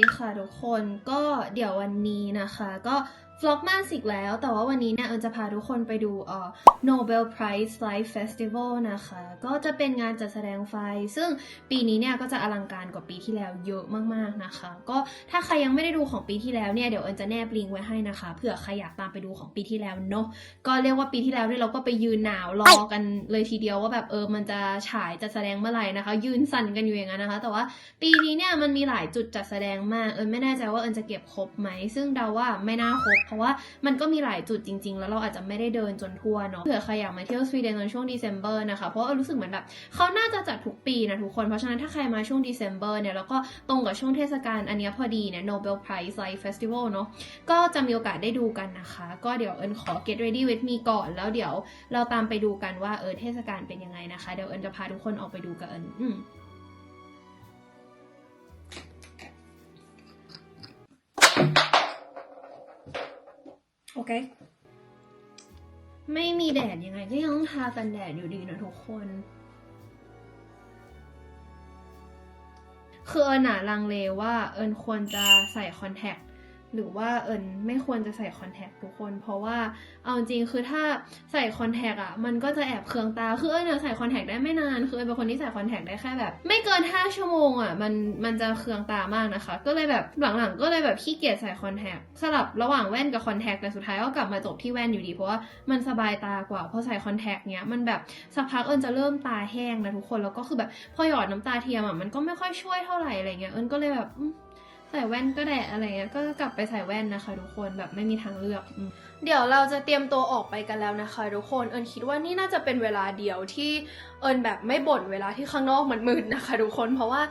ดีค่ะทุกคนก็เดี๋ยววันนี้นะคะ ก็ ฟล็อกมาสิกแล้ว แต่ว่าวันนี้เนี่ยเอิญจะพาทุกคนไปดูเอ่อ Nobel Prize Live Festival นะคะ ก็จะเป็นงานจัดแสดงไฟ ซึ่งปีนี้เนี่ยก็จะอลังการกว่าปีที่แล้วเยอะมากๆนะคะ ก็ถ้าใครยังไม่ได้ดูของปีที่แล้วเนี่ยเดี๋ยวเอิญจะแนบลิงก์ไว้ให้นะคะเผื่อใครอยากตามไปดูของปีที่แล้วเนาะก็เรียกว่าปีที่แล้วเนี่ยเราก็ไปยืนหนาวรอกันเลยทีเดียวว่าแบบเออมันจะฉายจัดแสดงเมื่อไหร่นะคะ ยืนสั่นกันอยู่อย่างนั้นนะคะ แต่ว่าปีนี้เนี่ยมันมีหลายจุดจัดแสดงมากเอิญไม่แน่ใจว่าเอิญจะเก็บครบไหมซึ่งเดาว่าไม่น่าครบเพราะว่ามันก็มีหลายจุดจริง ๆ แล้วเราอาจจะไม่ได้เดินจนทั่วเนาะเผื่อใครอยากมาเที่ยวสวีเดนตอนช่วง December นะคะ เพราะว่ารู้สึกเหมือนแบบเขาน่าจะจัดทุกปีนะทุกคน เพราะฉะนั้นถ้าใครมาช่วง December เนี่ยแล้วก็ตรงกับช่วงเทศกาลอันนี้พอดีเนี่ย Nobel Prize Live Festival เนาะก็จะมีโอกาสได้ดูกันนะคะ ก็เดี๋ยวเอิญขอ get ready with me ก่อน แล้วเดี๋ยวเราตามไปดูกันว่าเออเทศกาลเป็นยังไงนะคะ เดี๋ยวเอิญจะพาทุกคนออกไปดูกับเอิญ โอเค ไม่มีแดดยังไงก็ยังต้องทากันแดดอยู่ดีนะทุกคนคือเอิญหนาลังเลว่าเอิญควรจะใส่คอนแทค หรือว่าเอิญไม่ควรจะใส่คอนแทคทุกคน เพราะว่าเอาจริงคือถ้าใส่คอนแทคอะมันก็จะแอบเคืองตาคือเอิญใส่คอนแทคได้ไม่นานคือเอิญเป็นคนที่ใส่คอนแทคได้แค่แบบ ไม่เกิน 5 ชั่วโมงอะมันมันจะเคืองตามากนะคะ ก็เลยแบบหลังๆก็เลยแบบขี้เกียจใส่คอนแทคสลับระหว่างแว่นกับคอนแทคแต่สุดท้ายก็กลับมาจบที่แว่นอยู่ดีเพราะว่ามันสบายตากว่าพอใส่คอนแทคเนี้ยมันแบบสักพักเอิญจะเริ่มตาแห้งนะทุกคนแล้วก็คือแบบพอหยอดน้ำตาเทียมอะมันก็ไม่ค่อยช่วยเท่าไหร่อะไรเงี้ยเอิญก็เลยแบบ ใส่แว่นก็ได้อะไรเงี้ยก็กลับไปใส่แว่นนะคะ ทุกคนแบบไม่มีทางเลือกอเดี๋ยวเราจะเตรียมตัวออกไปกันแล้วนะคะ ทุกคนเอิญคิดว่านี่น่าจะเป็นเวลาเดียวที่เอิญแบบไม่บ่นเวลาที่ข้างนอกมันมืดนะคะ ทุกคนเพราะว่า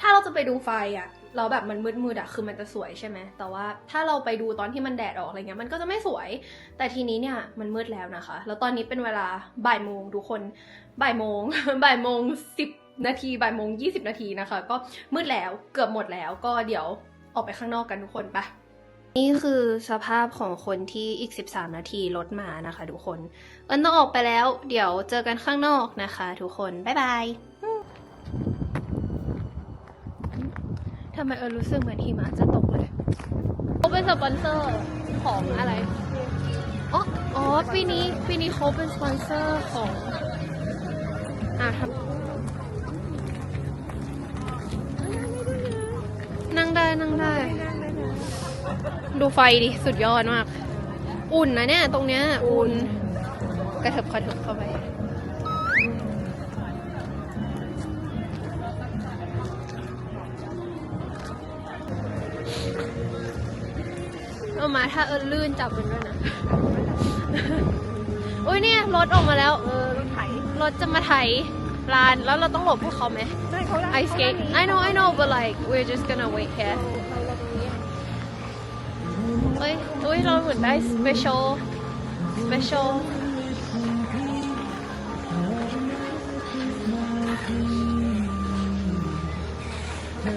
ถ้าเราจะไปดูไฟอะเราแบบมันมืดมืดๆอะคือมันจะสวยใช่ไหมแต่ว่าถ้าเราไปดูตอนที่มันแดดออกอะไรเงี้ยมันก็จะไม่สวย แต่ทีนี้เนี่ยมันมืดแล้วนะคะ แล้วตอนนี้เป็นเวลาบ่ายโมงทุกคนบ่ายโมงบ่ายโมงสิบนาทีบ่ายโมงยี่สิบนาทีนะคะ ก็มืดแล้วเกือบหมดแล้วก็เดี๋ยว ออกไปข้างนอกกันทุกคนปะนี่คือสภาพของคนที่อีก 13 นาทีรถมานะคะทุกคน เอิญต้องออกไปแล้ว เดี๋ยวเจอกันข้างนอกนะคะทุกคน บ๊ายบายอืมทำไมเอิญรู้สึกเหมือนหิมะจะตกเลยเขาเป็นสปอนเซอร์ของอะไร อ๋ออ๋อปีนี้ปีนี้เขาเป็นสปอนเซอร์ของอ่าทำนั่ง ได้นั่งได้ ดูไฟดิ สุดยอดมาก อุ่นนะเนี่ย ตรงเนี้ย อุ่น กระเถิบกระเถิบเข้าไป เอามาถ้าเอิญลื่นจับมันด้วยนะอุ้ยเนี่ย รถออกมาแล้ว เออ รถไถ รถจะมาไถลาน แล้วเราต้องหลบให้เขาไหมไม่ Ice skate I know I know but like we're just gonna wait here เราเราตรงนี้เฮ้ยอุ้ยเราเหมือนได้ special special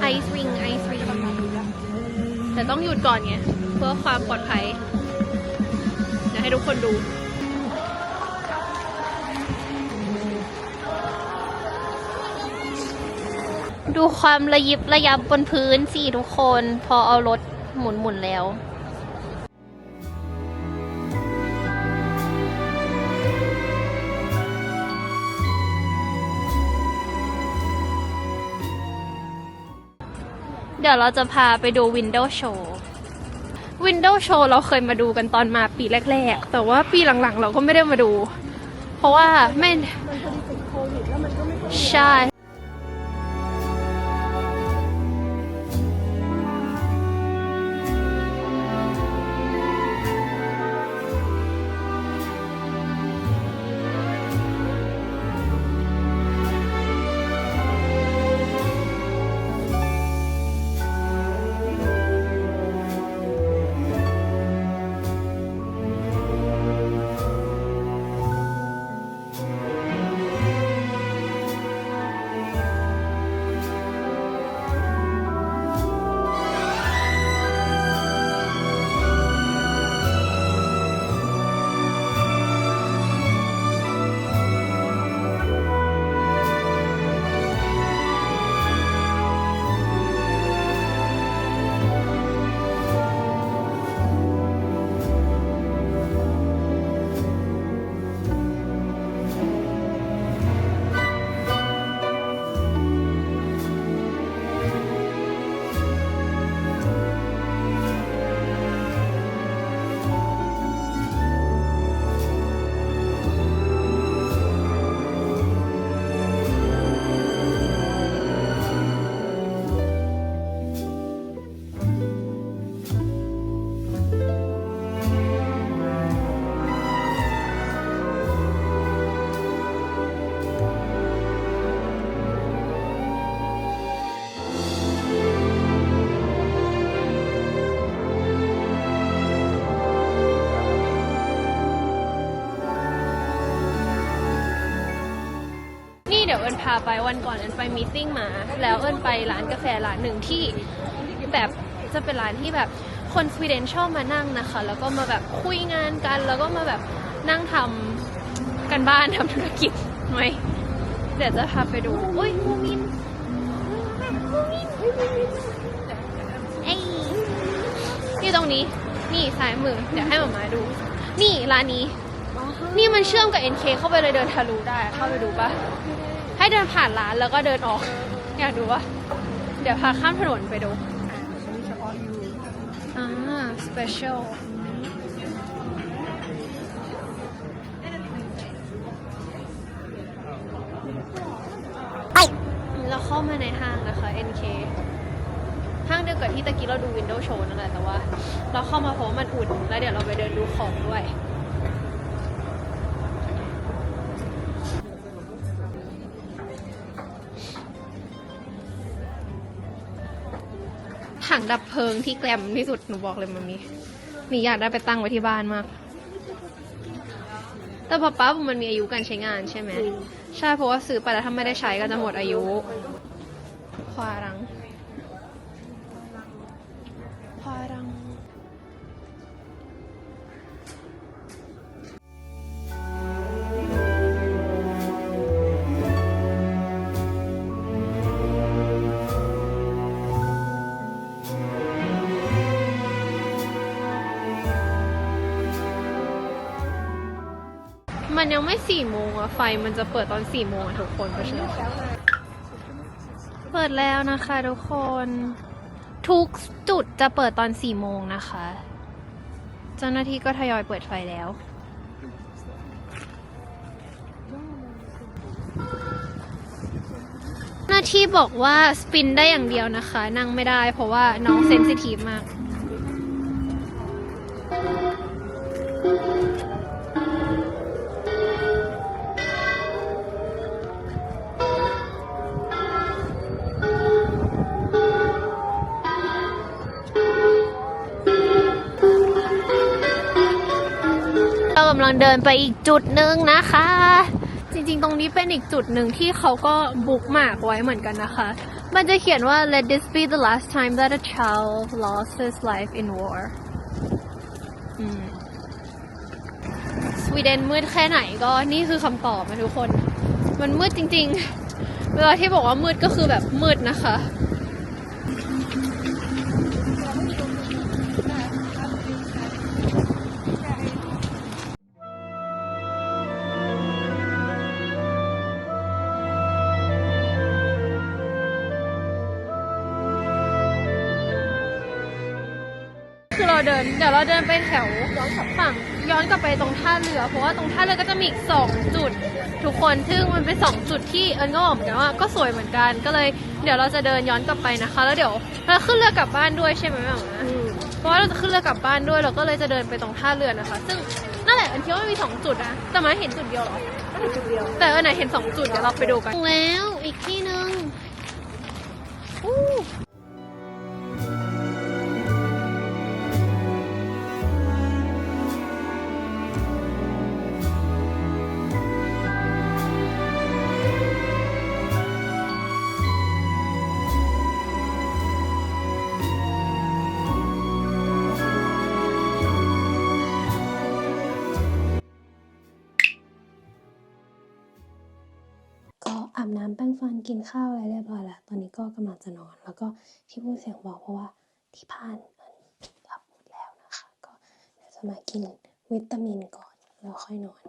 ไอซ์วิงไอซ์วิงแต่ต้องหยุดก่อนไงเพื่อความปลอดภัยเดี๋ยวให้ทุกคนดู ดูความระยิบระยับบนพื้นสิทุกคน พอเอารถหมุนหมุนๆแล้วเดี๋ยวเราจะพาไปดู Window Show Window Show เราเคยมาดูกันตอนมาปีแรก ๆ แต่ว่าปีหลังๆ เราก็ไม่ได้มาดู เพราะว่าไม่ใช่าไปวันก่อนเอิญไปมีติ้งมา แล้วเอิญไปร้านกาแฟร้านหนึ่งที่แบบจะเป็นร้านที่แบบคนสวีเดนชอบมานั่งนะคะ แล้วก็มาแบบคุยงานกัน แล้วก็มาแบบนั่งทำกันบ้านทำธุรกิจไหมเดี๋ยวจะพาไปดูอุ้ยมูมินมูมินไอ้นี่ตรงนี้ นี่ซ้ายมือ เดี๋ยวให้หมามาดู นี่ร้านนี้ นี่มันเชื่อมกับ NK เข้าไปเลยเดินทะลุได้ เข้าไปดูปะ เดินผ่านร้านแล้วก็เดินออก อยากดูปะเดี๋ยวพาข้ามถนนไปดูอ่า special เราเข้ามาในห้างนะคะ NK ห้างเดียวกับที่ตะกี้เราดูวินโดว์โชว์นั่นแหละแต่ว่า เราเข้ามาเพราะว่ามันอุ่น แล้วเดี๋ยวเราไปเดินดูของด้วย ถังดับเพลิงที่แกลมที่สุดหนูบอกเลยมันมีนี่อยากได้ไปตั้งไว้ที่บ้านมาก แต่พอปั๊บมันมีอายุการใช้งานใช่ไหม ใช่เพราะว่าซื้อไปแล้วถ้าไม่ได้ใช้ก็จะหมดอายุ ควารัง มันยังไม่สี่โมงอะไฟมันจะเปิดตอนสี่โมงทุกคนเพราะฉะนั้นเปิดแล้วนะคะทุกคน ทุกจุดจะเปิดตอนสี่โมงนะคะ เจ้าหน้าที่ก็ทยอยเปิดไฟแล้ว หน้าที่บอกว่าสปินได้อย่างเดียวนะคะ นั่งไม่ได้เพราะว่าน้องเซนซิทีฟมาก ลังเดินไปอีกจุดหนึ่งนะคะ จริงๆ ตรงนี้เป็นอีกจุดหนึ่งที่เขาก็บุ๊กหมากไว้เหมือนกันนะคะ มันจะเขียนว่า let this be the last time that a child lost his life in war สวีเดนมืดแค่ไหนก็นี่คือคำตอบนะทุกคน มันมืดจริงๆ เวลาที่บอกว่ามืดก็คือแบบมืดนะคะ เราเดิน เดี๋ยวเราเดินไปแถวฝั่งย้อนกลับไปตรงท่าเรือ เพราะว่าตรงท่าเรือก็จะมีอีกสองจุด ทุกคนซึ่งมันเป็นสองจุดที่เอิญก็บอกเหมือนกันว่าก็สวยเหมือนกันก็เลยเดี๋ยวเราจะเดินย้อนกลับไปนะคะ แล้วเดี๋ยวเราขึ้นเรือกลับบ้านด้วยใช่ไหมแม่หมาเพราะว่าเราจะขึ้นเรือกลับบ้านด้วยเราก็เลยจะเดินไปตรงท่าเรือนะคะ ซึ่งนั่นแหละเอิญคิดว่ามันมีสองจุดนะแต่มาเห็นจุดเดียวเหรอจุดเดียวแต่เอิญน่ะเห็นสองจุดเดี๋ยวเราไปดูกันแล้วอีกที่หนึ่ง บน้ำแปรงฟันกินข้าวอะไรเรียบร้อยแล้วตอนนี้ก็กำลังจะนอน แล้วก็ที่พูดเสียงเบาเพราะว่าที่บ้านมันหลับหมดแล้วนะคะ ก็เดี๋ยวจะมากินวิตามินก่อนแล้วค่อยนอน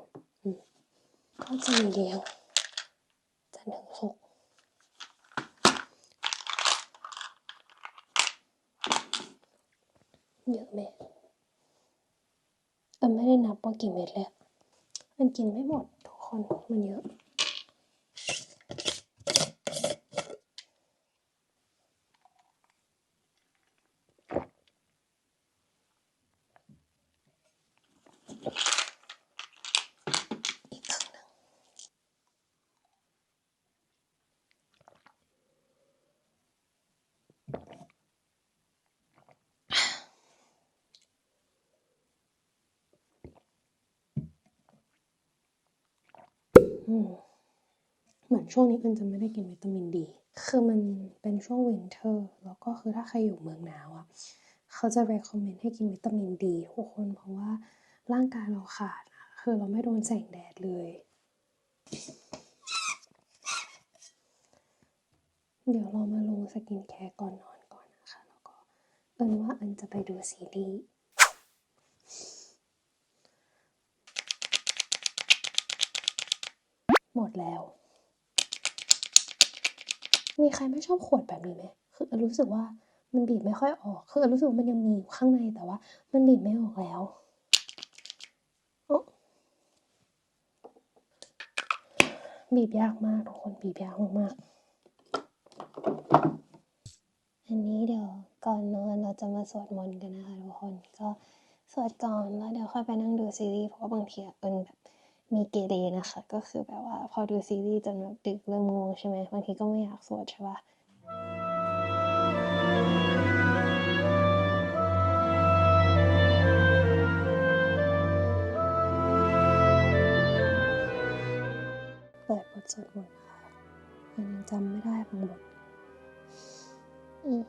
อก็จะมีเลี้ยงจันทร์ถึงศุกร์เยอะไหมเออไม่ได้นับว่ากี่เม็ดเลยมันกินไม่หมดทุกคนมันเยอะ อีกครั้งหนึ่งเหมือนช่วงนี้เอิญจะไม่ได้กินวิตามินดี คือมันเป็นช่วงวินเทอร์ แล้วก็คือถ้าใครอยู่เมืองหนาวอะ เขาจะ recommend ให้กินวิตามินดีทุกคนเพราะว่า ร่างกายเราขาดคือเราไม่โดนแสงแดดเลย เดี๋ยวเรามาลงสกินแคร์ก่อนนอนก่อนนะคะ แล้วก็เอิญว่าเอิญจะไปดูซีรีส์หมดแล้ว มีใครไม่ชอบขวดแบบนี้ไหม คือรู้สึกว่ามันบีบไม่ค่อยออก คือรู้สึกว่ามันยังมีอยู่ข้างในแต่ว่า มันบีบไม่ออกแล้วโอ๊ะ บีบยากมากทุกคนบีบยากมากๆอันนี้เดี๋ยวก่อนนอนเราจะมาสวดมนต์กันนะคะทุกคนก็สวดก่อนแล้วเดี๋ยวค่อยไปนั่งดูซีรีส์เพราะว่าบางทีอะเอิญแบบมีเกเรนะคะ ก็คือแบบว่าพอดูซีรีส์จนแบบดึกเริ่มง่วงใช่ไหมบางทีก็ไม่อยากสวดใช่ปะ เปิดบทสวดมนต์นะคะยังจำไม่ได้บางบทอืม